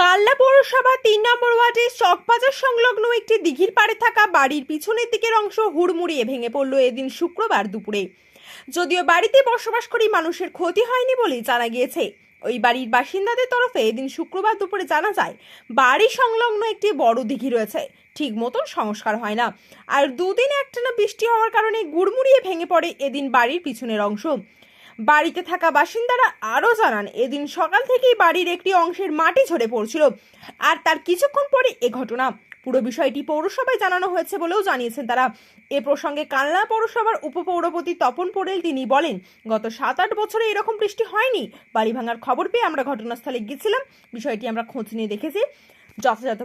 কাল্লা পৌরসভা তিন নম্বর ওয়ার্ডে চকবাজার সংলগ্ন একটি দিঘির পাড়ে থাকা বাড়ির পিছনের দিকের অংশ হুড়মুড়িয়ে ভেঙে পড়ল এদিন শুক্রবার দুপুরে। যদিও বাড়িতে বসবাস করি মানুষের ক্ষতি হয়নি বলেই জানা গিয়েছে। ওই বাড়ির বাসিন্দাদের তরফে এদিন শুক্রবার দুপুরে জানা যায়, বাড়ি সংলগ্ন একটি বড় দিঘি রয়েছে। ঠিক মতন সংস্কার হয় না। আর দুদিন একটানা বৃষ্টি হওয়ার কারণে গুড়মুড়িয়ে ভেঙে পড়ে এদিন বাড়ির পিছনের অংশ। বাড়িতে থাকা বাসিন্দারা আরও জানান, এদিন সকাল থেকেই বাড়ির একটি অংশের মাটি ঝরে পড়ছিল আর তার কিছুক্ষণ পরে এ ঘটনা। পুরো বিষয়টি পৌরসভায় জানানো হয়েছে বলেও জানিয়েছেন তারা। এ প্রসঙ্গে কালনা পৌরসভার উপপৌরপতি তপন পোড়েল তিনি বলেন, গত সাত আট বছরে এরকম বৃষ্টি হয়নি। বাড়ি ভাঙার খবর পেয়ে আমরা ঘটনাস্থলে গিয়েছিলাম বিষয়টি আমরা খোঁজ নিয়ে দেখেছি। যথাযথ